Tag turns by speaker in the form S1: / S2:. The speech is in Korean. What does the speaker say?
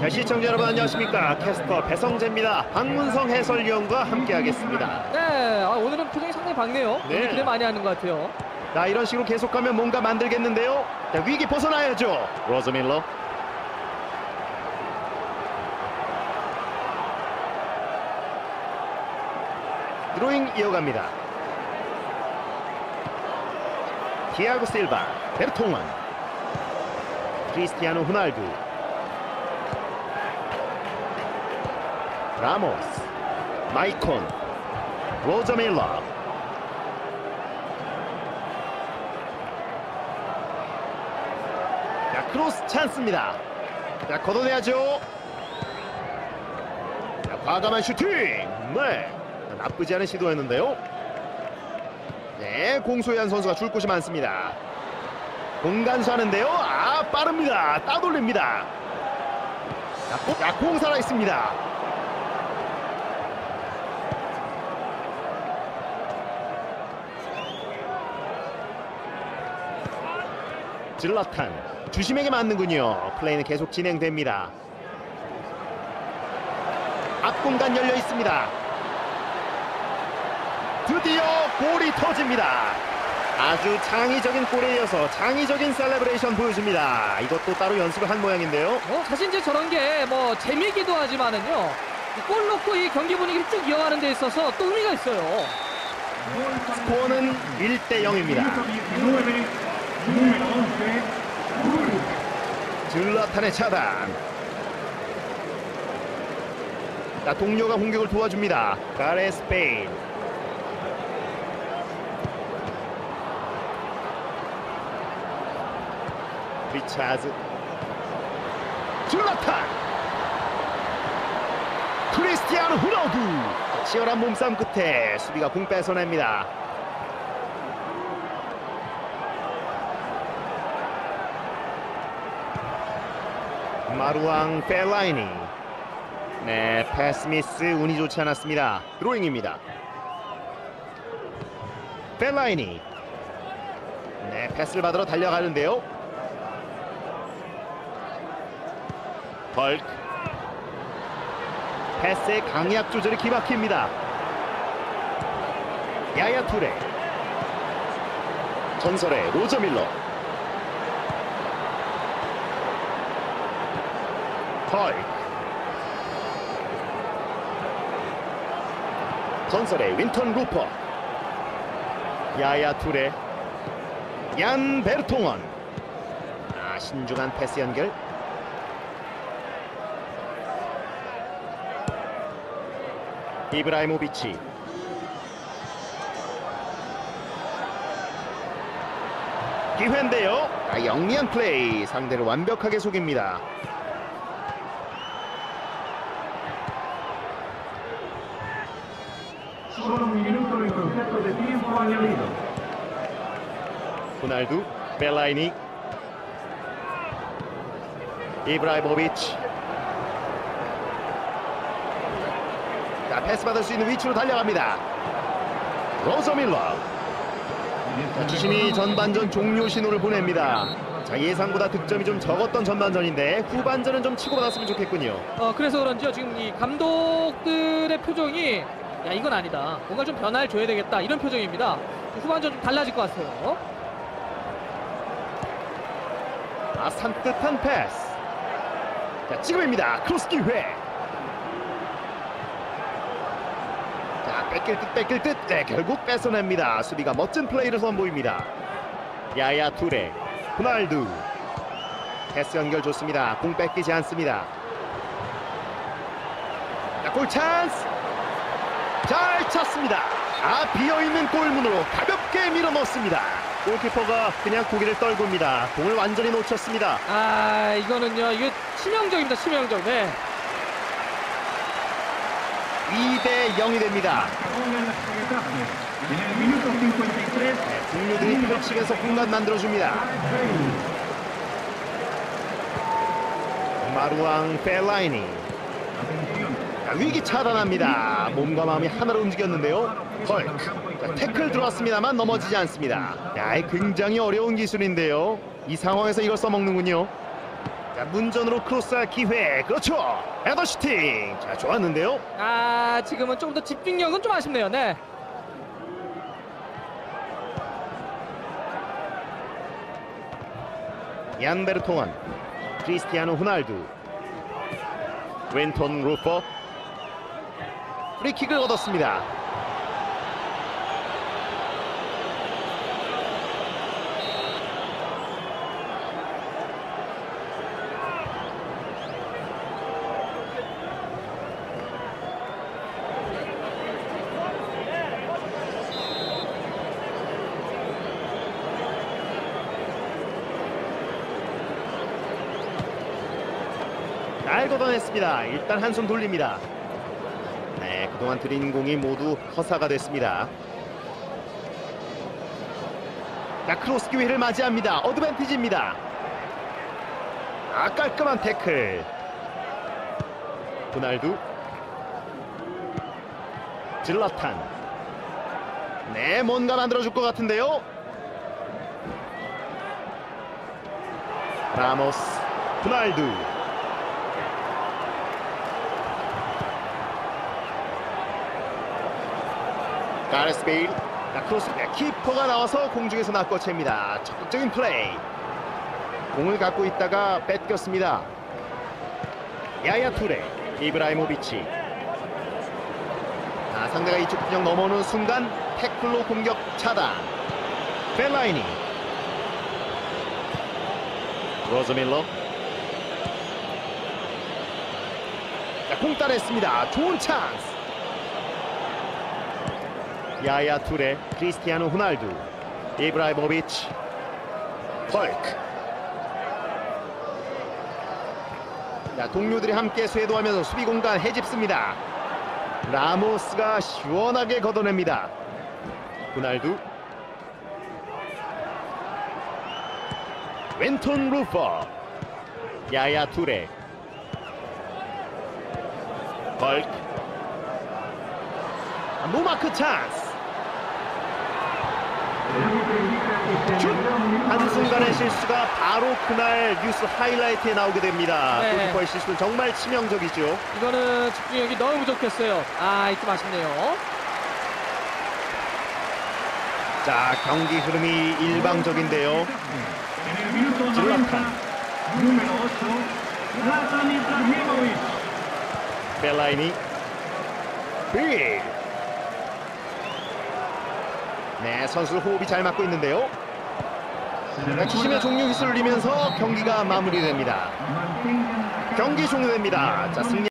S1: 자, 시청자 여러분 안녕하십니까 캐스터 배성재입니다 박문성 해설위원과 함께하겠습니다
S2: 네, 아, 오늘은 표정이 상당히 밝네요.
S1: 네.
S2: 네. 기대 많이 하는 것 같아요.
S1: 자 이런 식으로 계속하면 뭔가 만들겠는데요 자, 위기 벗어나야죠 로즈 밀러 드로잉 이어갑니다 티아고 실바 베르통원 크리스티아노 후날두 라모스 마이콘 로저 밀러 자 크로스 찬스입니다. 자 걷어내야죠. 자 과감한 슈팅. 네. 자, 나쁘지 않은 시도였는데요. 네 공소현 선수가 줄 곳이 많습니다. 공간수 하는데요. 아 빠릅니다. 따돌립니다. 자, 공 살아있습니다 질라탄. 주심에게 맞는군요. 플레이는 계속 진행됩니다. 앞공간 열려 있습니다. 드디어 골이 터집니다. 아주 창의적인 골에 이어서 창의적인 셀레브레이션 보여줍니다. 이것도 따로 연습을 한 모양인데요.
S2: 어, 사실 이제 저런 게 뭐 재미기도 하지만은요. 이골 넣고 이 경기 분위기를 쭉 이어가는 데 있어서 또 의미가 있어요.
S1: 스코어는 1대 0입니다 질라탄의 차단. 자 동료가 공격을 도와줍니다. 가레 스페인. 리차즈 질라탄! 크리스티아노 후나우두! 치열한 몸싸움 끝에 수비가 공 뺏어냅니다 마루앙 펠라이니. 네 패스 미스 운이 좋지 않았습니다. 드로잉입니다. 펠라이니. 네 패스를 받으러 달려가는데요. 헐크. 패스의 강약 조절이 기막힙니다. 야야 투레. 전설의 로저 밀러 헐크 전설의 윈턴 루퍼. 야야 투레. 얀 베르통원 아 신중한 패스 연결. 이브라이모비치. 기회인데요. 아, 영리한 플레이. 상대를 완벽하게 속입니다
S3: Solo un minuto en concepto de tiempo añadido.
S1: 호날두 벨라이니 이브라이모비치. 자 패스 받을 수 있는 위치로 달려갑니다. 로저 밀러. 자, 주심이 전반전 종료 신호를 보냅니다. 자 예상보다 득점이 좀 적었던 전반전인데 후반전은 좀 치고 받았으면 좋겠군요.
S2: 어, 그래서 그런지요. 지금 이 감독들의 표정이 야 이건 아니다. 뭔가 좀 변화를 줘야 되겠다. 이런 표정입니다. 후반전 좀 달라질 것 같아요.
S1: 아 산뜻한 패스. 자 지금입니다. 크로스 기회. 자 뺏길 듯 뺏길 듯. 네, 결국 뺏어냅니다. 수비가 멋진 플레이를 선보입니다. 야야 투레 호날두. 패스 연결 좋습니다. 공 뺏기지 않습니다. 자, 골 찬스 잘 찼습니다 아 비어있는 골문으로 가볍게 밀어 넣습니다 골키퍼가 그냥 고개를 떨굽니다 공을 완전히 놓쳤습니다
S2: 아 이거는요. 이게 치명적입니다. 치명적. 네.
S1: 2대 0이 됩니다.
S3: 53,
S1: 네, 동료들이 펼치면서 공간 만들어줍니다. 마루앙 펠라이니 자, 위기 차단합니다. 몸과 마음이 하나로 움직였는데요. 헐크 자, 태클 들어왔습니다만 넘어지지 않습니다. 야, 이 굉장히 어려운 기술인데요. 이 상황에서 이걸 써먹는군요. 자, 문전으로 크로스할 기회. 그렇죠. 헤더 슈팅. 자, 좋았는데요.
S2: 아 지금은 좀 더 집중력은 좀 아쉽네요. 네.
S1: 얀 베르통원, 크리스티아노 호날두, 웬톤 루퍼, 프리킥을 얻었습니다. 잘 걷어냈습니다. 일단 한숨 돌립니다. 네, 그동안 드린 공이 모두 허사가 됐습니다. 자, 크로스 기회를 맞이합니다. 어드밴티지입니다. 아, 깔끔한 태클. 호날두. 질라탄. 네, 뭔가 만들어줄 것 같은데요. 라모스. 호날두. 가레스 베일 자, 크로스 네, 키퍼가 나와서 공중에서 낚아챕니다. 적극적인 플레이. 공을 갖고 있다가 뺏겼습니다. 야야 투레 이브라이모비치. 자, 상대가 이쪽 진영 넘어오는 순간 태클로 공격 차단. 벨라이니. 로즈밀러. 자, 공 따냈습니다. 좋은 찬스 야야 투레, 크리스티아노 호날두, 이브라이모비치, 펄크. 자, 동료들이 함께 쇄도하면서 수비 공간 해집습니다. 라모스가 시원하게 걷어냅니다. 호날두. 웬톤 루퍼. 야야 투레. 펄크. 노마크 찬스. 슛! 한순간의 실수가 바로 그날 뉴스 하이라이트에 나오게 됩니다.
S2: 네.
S1: 골키퍼의 실수는 정말 치명적이죠.
S2: 이거는 집중력이 너무 부족했어요. 아, 이좀 아쉽네요.
S1: 자, 경기 흐름이 일방적인데요.
S3: En el minuto
S1: Zlatan.
S3: 90, número 8, Zlatan Ibrahimovic.
S1: 벨라이니 빌. 네, 선수 호흡이 잘 맞고 있는데요. 자, 주심의 종료 휘슬을 울리면서 경기가 마무리됩니다. 경기 종료됩니다. 자, 승리